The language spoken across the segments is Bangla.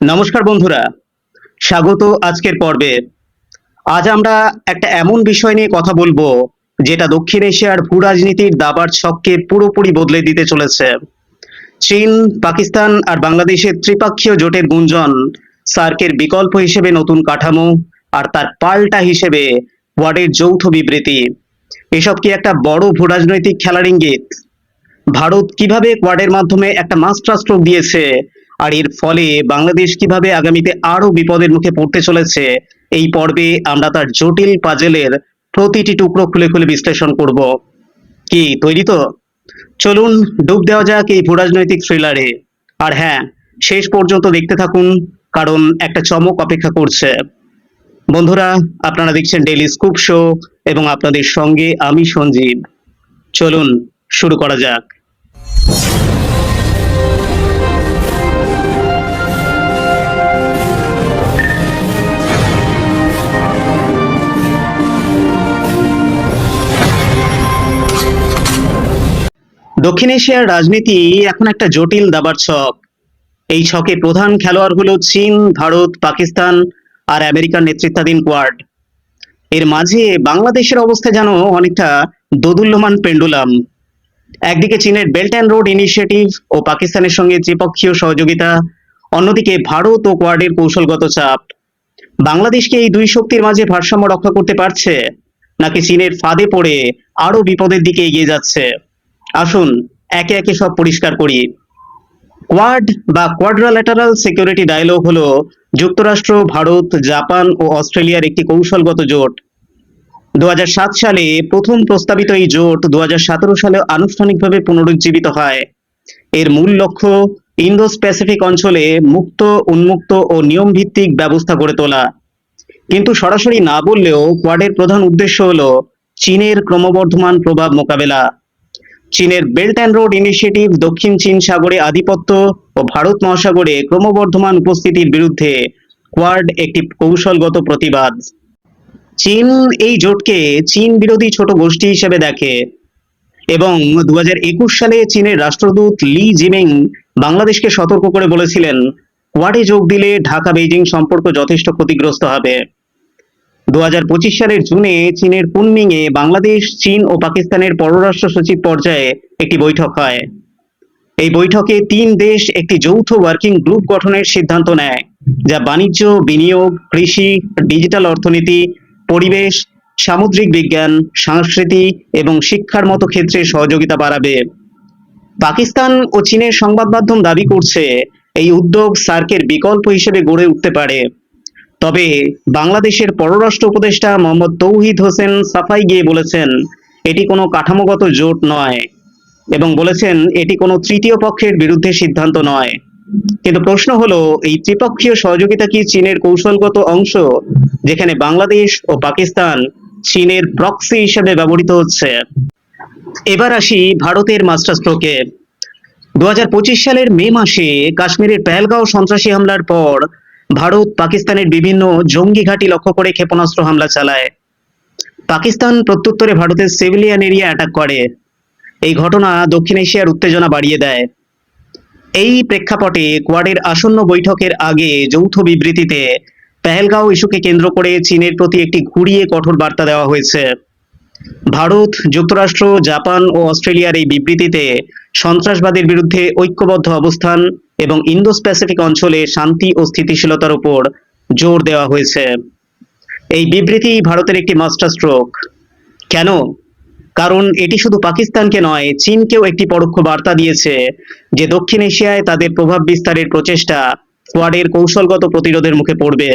নমস্কার বন্ধুরা, স্বাগত আজকের পর্বে। আজ আমরা একটা এমন বিষয় নিয়ে কথা বলব, যেটা দক্ষিণ এশিয়ার ভূ রাজনীতির দাবার ছককে পুরোপুরি বদলে দিতে চলেছে। চীন, পাকিস্তান আর বাংলাদেশের ত্রিপাক্ষীয় জোটের গুঞ্জন, সার্কের বিকল্প হিসেবে নতুন কাঠামো আর তার পাল্টা হিসেবে ওয়ার্ডের যৌথ বিবৃতি। এসব কি একটা বড় ভূ রাজনৈতিক খেলার ইঙ্গিত? ভারত কীভাবে কোয়াডের মাধ্যমে একটা মাস্টার স্ট্রোক দিয়েছে? আর এর ফলে বাংলাদেশ কীভাবে আগামীতে আরও বিপদের মুখে পড়তে চলেছে, এই পর্বে আমরা তার জটিল পাজেলের প্রতিটি টুকরো খুলে খুলে বিশ্লেষণ করব। কি, তৈরি তো? চলুন, ডুব দেওয়া যাক এই ভূরাজনৈতিক থ্রিলারে আর হ্যাঁ শেষ পর্যন্ত দেখতে থাকুন, কারণ একটা চমক অপেক্ষা করছে। বন্ধুরা, আপনারা দেখছেন ডেইলি স্কুপ শো এবং আপনাদের সঙ্গে আমি সঞ্জীব। চলুন, শুরু করা যাক। দক্ষিণ এশিয়ার রাজনীতি এখন একটা জটিল দাবার ছক। এই ছকে প্রধান খেলোয়াড় হলো চীন, ভারত, পাকিস্তান আর আমেরিকার নেতৃত্বাধীন কোয়াড। এর মাঝে বাংলাদেশের অবস্থা যেন অনেকটা দোদুল্যমান পেন্ডুলাম। একদিকে চীনের বেল্ট অ্যান্ড রোড ইনিশিয়েটিভ ও পাকিস্তানের সঙ্গে ত্রিপক্ষীয় সহযোগিতা, অন্যদিকে ভারত ও কোয়াডের কৌশলগত চাপ। বাংলাদেশকে এই দুই শক্তির মাঝে ভারসাম্য রক্ষা করতে পারছে, নাকি চীনের ফাঁদে পড়ে আরও বিপদের দিকে এগিয়ে যাচ্ছে? আসুন, একে একে সব পরিষ্কার করি। কোয়াড বা কোয়াড্রাল্যাটারাল সিকিউরিটি ডায়ালগ হলো যুক্তরাষ্ট্র, ভারত, জাপান ও অস্ট্রেলিয়ার একটি কৌশলগত জোট। দু হাজার সাত সালে প্রথম প্রস্তাবিত এই জোট দু হাজার সতেরো সালে আনুষ্ঠানিকভাবে পুনরুজ্জীবিত হয়। এর মূল লক্ষ্য ইন্দো প্যাসিফিক অঞ্চলে মুক্ত, উন্মুক্ত ও নিয়ম ভিত্তিক ব্যবস্থা গড়ে তোলা। কিন্তু সরাসরি না বললেও কোয়াডের প্রধান উদ্দেশ্য হলো চীনের ক্রমবর্ধমান প্রভাব মোকাবেলা। চীনের বেল্ট অ্যান্ড রোড ইনিশিয়েটিভ দক্ষিণ চীন সাগরে আধিপত্য ও ভারত মহাসাগরে ক্রমবর্ধমান উপস্থিতির বিরুদ্ধে কোয়াড একটি কৌশলগত প্রতিবাদ। চীন এই জোটকে চীন বিরোধী ছোট গোষ্ঠী হিসেবে দেখে এবং দু হাজার একুশ সালে চীনের রাষ্ট্রদূত লি জিমিং বাংলাদেশকে সতর্ক করে বলেছিলেন কোয়াডে যোগ দিলে ঢাকা বেইজিং সম্পর্ক যথেষ্ট ক্ষতিগ্রস্ত হবে। দু হাজার পঁচিশ সালের জুনে চীনের কুনমিংয়ে বাংলাদেশ, চীন ও পাকিস্তানের পররাষ্ট্র সচিব পর্যায়ে একটি বৈঠক হয়। এই বৈঠকে তিন দেশ একটি যৌথ ওয়ার্কিং গ্রুপ গঠনের সিদ্ধান্ত নেয়, যা বাণিজ্য, বিনিয়োগ, কৃষি ডিজিটাল অর্থনীতি, পরিবেশ, সামুদ্রিক বিজ্ঞান, সংস্কৃতি এবং শিক্ষার মতো ক্ষেত্রে সহযোগিতা বাড়াবে। পাকিস্তান ও চীনের সংবাদ মাধ্যম দাবি করছে, এই উদ্যোগ সার্কের বিকল্প হিসেবে গড়ে উঠতে পারে। তবে বাংলাদেশের পররাষ্ট্র উপদেষ্টা মোহাম্মদ তৌহিদ হোসেন সাফাই গিয়ে বলেছেন, এটি কোনো কাঠামোগত জোট নয় এবং বলেছেন, এটি কোনো তৃতীয় পক্ষের বিরুদ্ধে সিদ্ধান্ত নয়। কিন্তু প্রশ্ন হলো, এই ত্রিপক্ষীয় সহযোগিতা কি চীনের কৌশলগত অংশ, যেখানে বাংলাদেশ ও পাকিস্তান চীনের প্রক্সি হিসেবে ব্যবহৃত হচ্ছে? এবার আসি ভারতের মাস্টার স্ট্রোকে দু হাজার পঁচিশ সালের মে মাসে কাশ্মীরের পেহেলগাঁও সন্ত্রাসী হামলার পর ভারত পাকিস্তানের বিভিন্ন জঙ্গি ঘাঁটি লক্ষ্য করে ক্ষেপণাস্ত্র হামলা চালায়। পাকিস্তান প্রত্যুত্তরে ভারতের সিভিলিয়ান এরিয়া অ্যাটাক করে। এই ঘটনা দক্ষিণ এশিয়ার উত্তেজনা বাড়িয়ে দেয়। এই প্রেক্ষাপটে কোয়াডের আসন্ন বৈঠকের আগে যৌথ বিবৃতিতে পেহেলগাঁও ইস্যুকে কেন্দ্র করে চীনের প্রতি একটি ঘুরিয়ে কঠোর বার্তা দেওয়া হয়েছে। ভারত, যুক্তরাষ্ট্র, জাপান ও অস্ট্রেলিয়ার এই বিবৃতিতে সন্ত্রাসবাদের বিরুদ্ধে ঐক্যবদ্ধ অবস্থান এবং ইন্দো প্যাসিফিক অঞ্চলে শান্তি ও স্থিতিশীলতার উপর জোর দেওয়া হয়েছে। এই বিবৃতি ভারতের একটি মাস্টার স্ট্রোক কেন? কারণ এটি শুধু পাকিস্তানকে নয়, চীনকেও একটি পরোক্ষ বার্তা দিয়েছে যে দক্ষিণ এশিয়ায় তাদের প্রভাব বিস্তারের প্রচেষ্টা কোয়াডের কৌশলগত প্রতিরোধের মুখে পড়বে।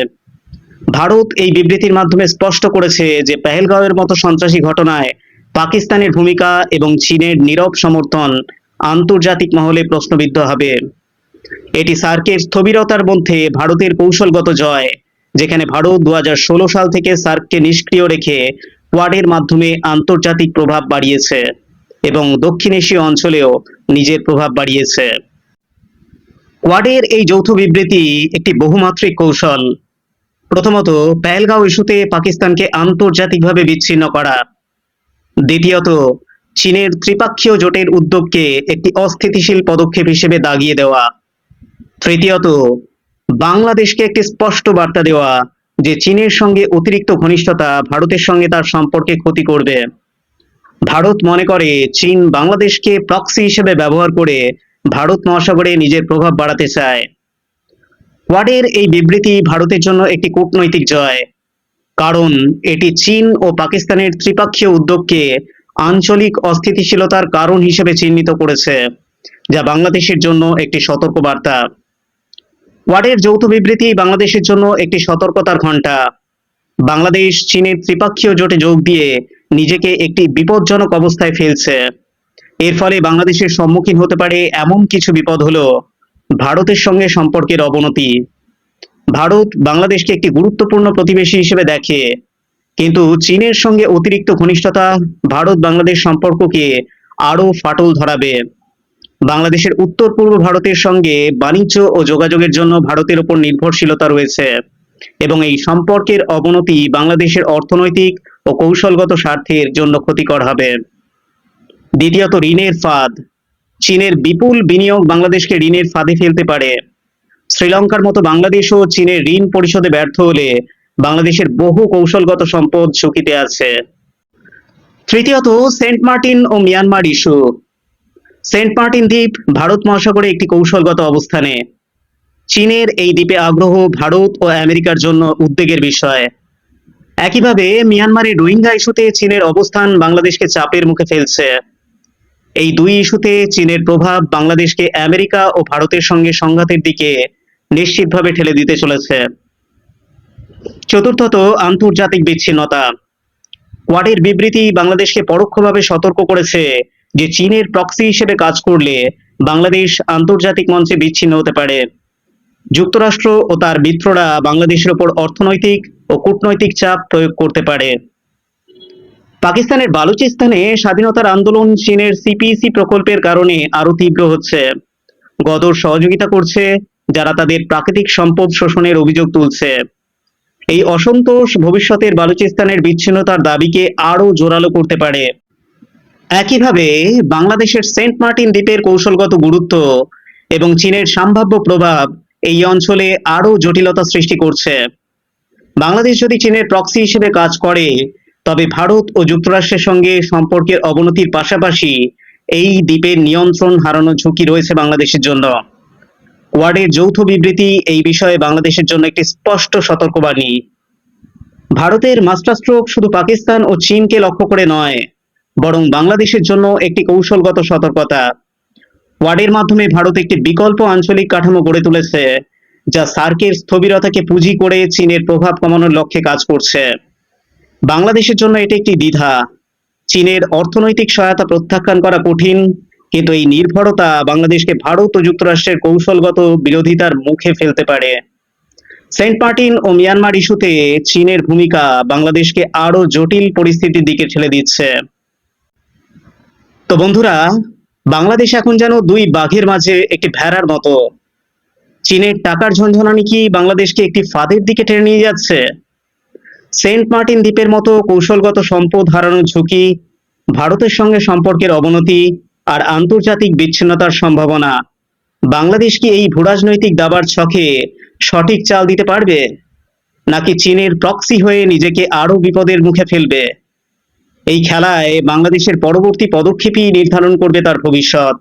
ভারত এই বিবৃতির মাধ্যমে স্পষ্ট করেছে যে পেহেলগাঁওয়ের মতো সন্ত্রাসী ঘটনায় পাকিস্তানের ভূমিকা এবং চীনের নীরব সমর্থন আন্তর্জাতিক মহলে প্রশ্নবিদ্ধ হবে। এটি সার্কের স্থবিরতার মধ্যে ভারতের কৌশলগত জয়, যেখানে ভারত দু হাজার ষোলো সাল থেকে সার্ককে নিষ্ক্রিয় রেখে কোয়াডের মাধ্যমে আন্তর্জাতিক প্রভাব বাড়িয়েছে এবং দক্ষিণ এশীয় অঞ্চলেও নিজের প্রভাব বাড়িয়েছে। কোয়াডের এই যৌথ বিবৃতি একটি বহুমাত্রিক কৌশল। প্রথমত, পেহেলগাঁও ইস্যুতে পাকিস্তানকে আন্তর্জাতিকভাবে বিচ্ছিন্ন করা। দ্বিতীয়ত, চীনের ত্রিপাক্ষীয় জোটের উদ্যোগকে একটি অস্থিতিশীল পদক্ষেপ হিসেবে দাগিয়ে দেওয়া। তৃতীয়ত, বাংলাদেশকে একটি স্পষ্ট বার্তা দেওয়া যে চীনের সঙ্গে অতিরিক্ত ঘনিষ্ঠতা ভারতের সঙ্গে তার সম্পর্কে ক্ষতি করবে। ভারত মনে করে চীন বাংলাদেশকে প্রক্সি হিসেবে ব্যবহার করে ভারত মহাসাগরে নিজের প্রভাব বাড়াতে চায়। কোয়াডের এই বিবৃতি ভারতের জন্য একটি কূটনৈতিক জয়। কারণ এটি চীন ও পাকিস্তানের ত্রিপক্ষীয় উদ্যোগকে আঞ্চলিক অস্থিতিশীলতার কারণ হিসেবে চিহ্নিত করেছে, যা বাংলাদেশের জন্য একটি সতর্কবার্তা ওয়াডের যৌথ বিবৃতি, বাংলাদেশের জন্য একটি সতর্কতার ঘণ্টা। বাংলাদেশ, চীনের ত্রিপাক্ষীয় জোটে যোগ দিয়ে নিজেকে একটি বিপজ্জনক অবস্থায় ফেলছে। এর ফলে বাংলাদেশের সম্মুখীন হতে পারে এমন কিছু বিপদ হলো ভারতের সঙ্গে সম্পর্কের অবনতি। ভারত বাংলাদেশকে একটি গুরুত্বপূর্ণ প্রতিবেশী হিসেবে দেখে, কিন্তু চীনের সঙ্গে অতিরিক্ত ঘনিষ্ঠতা ভারত বাংলাদেশ সম্পর্ককে আরও ফাটল ধরাবে। বাংলাদেশের উত্তর পূর্ব ভারতের সঙ্গে বাণিজ্য ও যোগাযোগের জন্য ভারতের উপর নির্ভরশীলতা রয়েছে এবং এই সম্পর্কের অবনতি বাংলাদেশের অর্থনৈতিক ও কৌশলগত স্বার্থের জন্য ক্ষতিকর হবে। দ্বিতীয়ত, ঋণের ফাঁদ। চীনের বিপুল বিনিয়োগ বাংলাদেশকে ঋণের ফাঁদে ফেলতে পারে। শ্রীলঙ্কার মতো বাংলাদেশও চীনের ঋণ পরিশোধে ব্যর্থ হলে বাংলাদেশের বহু কৌশলগত সম্পদ ঝুঁকিতে আছে। তৃতীয়ত, সেন্ট মার্টিন ও মিয়ানমার ইস্যু। সেন্ট মার্টিন দ্বীপ ভারত মহাসাগরে একটি কৌশলগত অবস্থানে। চীনের এই দ্বীপে আগ্রহ ভারত ও আমেরিকার জন্য উদ্বেগের বিষয়। একইভাবে মিয়ানমারের রোহিঙ্গা ইস্যুতে চীনের অবস্থান বাংলাদেশকে চাপের মুখে ফেলছে। এই দুই ইস্যুতে চীনের প্রভাব বাংলাদেশকে আমেরিকা ও ভারতের সঙ্গে সংঘাতের দিকে নিশ্চিতভাবে ঠেলে দিতে চলেছে। চতুর্থত, আন্তর্জাতিক বিচ্ছিন্নতা। কোয়াডের বিবৃতি বাংলাদেশকে পরোক্ষভাবে সতর্ক করেছে যে চীনের প্রক্সি হিসেবে কাজ করলে বাংলাদেশ আন্তর্জাতিক মঞ্চে বিচ্ছিন্ন হতে পারে। যুক্তরাষ্ট্র ও তার মিত্ররা বাংলাদেশের ওপর অর্থনৈতিক ও কূটনৈতিক চাপ প্রয়োগ করতে পারে। পাকিস্তানের বালুচিস্তানে স্বাধীনতার আন্দোলন চীনের সিপিসি প্রকল্পের কারণে আরও তীব্র হচ্ছে। গদর সহযোগিতা করছে, যারা তাদের প্রাকৃতিক সম্পদ শোষণের অভিযোগ তুলছে। এই অসন্তোষ ভবিষ্যতের বালুচিস্তানের বিচ্ছিন্নতার দাবিকে আরও জোরালো করতে পারে। একইভাবে বাংলাদেশের সেন্ট মার্টিন দ্বীপের কৌশলগত গুরুত্ব এবং চীনের সম্ভাব্য প্রভাব এই অঞ্চলে আরও জটিলতা সৃষ্টি করছে। বাংলাদেশ যদি চীনের প্রক্সি হিসেবে কাজ করে, তবে ভারত ও যুক্তরাষ্ট্রের সঙ্গে সম্পর্কের অবনতির পাশাপাশি এই দ্বীপের নিয়ন্ত্রণ হারানোর ঝুঁকি রয়েছে বাংলাদেশের জন্য। ওয়ার্ডের যৌথ বিবৃতি এই বিষয়ে বাংলাদেশের জন্য একটি স্পষ্ট সতর্কবাণী। ভারতের মাস্টারস্ট্রোক শুধু পাকিস্তান ও চীনকে লক্ষ্য করে নয় বরং বাংলাদেশের জন্য একটি কৌশলগত সতর্কতা। ওয়ার্ডের মাধ্যমে ভারত একটি বিকল্প আঞ্চলিক কাঠামো গড়ে তুলেছে, যা সার্কের স্থবিরতাকে পুঁজি করে চীনের প্রভাব কমানোর লক্ষ্যে কাজ করছে। বাংলাদেশের জন্য এটি একটি দ্বিধা। চীনের অর্থনৈতিক সহায়তা প্রত্যাখ্যান করা কঠিন, কিন্তু এই নির্ভরতা বাংলাদেশকে ভারত ও যুক্তরাষ্ট্রের কৌশলগত বিরোধিতার মুখে ফেলতে পারে। সেন্ট মার্টিন ও মিয়ানমার ইস্যুতে চীনের ভূমিকা বাংলাদেশকে আরও জটিল পরিস্থিতির দিকে ঠেলে দিচ্ছে। তো বন্ধুরা, বাংলাদেশ এখন যেন দুই বাঘের মাঝে একটি ভেড়ার মতো। চীনের টাকার ঝনঝনানি কি বাংলাদেশকে একটি ফাঁদের দিকে টেনে নিয়ে যাচ্ছে? সেন্ট মার্টিন দ্বীপের মতো কৌশলগত সম্পদ হারানোর ঝুঁকি, ভারতের সঙ্গে সম্পর্কের অবনতি আর আন্তর্জাতিক বিচ্ছিন্নতার সম্ভাবনা। বাংলাদেশ কি এই ভূরাজনৈতিক দাবার ছকে সঠিক চাল দিতে পারবে? নাকি চীনের প্রক্সি হয়ে নিজেকে আরও বিপদের মুখে ফেলবে? এই খেলায় বাংলাদেশের পরবর্তী পদক্ষেপই নির্ধারণ করবে তার ভবিষ্যৎ।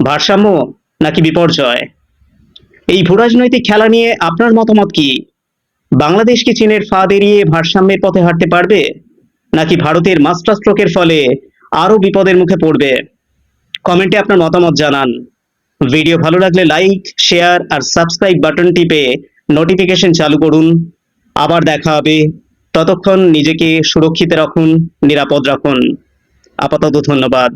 ভারসাম্য নাকি বিপর্যয়? এই ভূরাজনৈতিক খেলা নিয়ে আপনার মতামত কি? বাংলাদেশ কি চীনের ফাঁদ এড়িয়ে ভারসাম্যের পথে হাঁটতে পারবে? নাকি ভারতের মাস্টার স্ট্রোকের ফলে আরও বিপদের মুখে পড়বে? কমেন্টে আপনার মতামত জানান। ভিডিও ভালো লাগলে লাইক, শেয়ার আর সাবস্ক্রাইব বাটন টিপে নোটিফিকেশন চালু করুন। আবার দেখা হবে। ততক্ষণ নিজেকে সুরক্ষিত রাখুন নিরাপদ রাখুন। আপাতত ধন্যবাদ।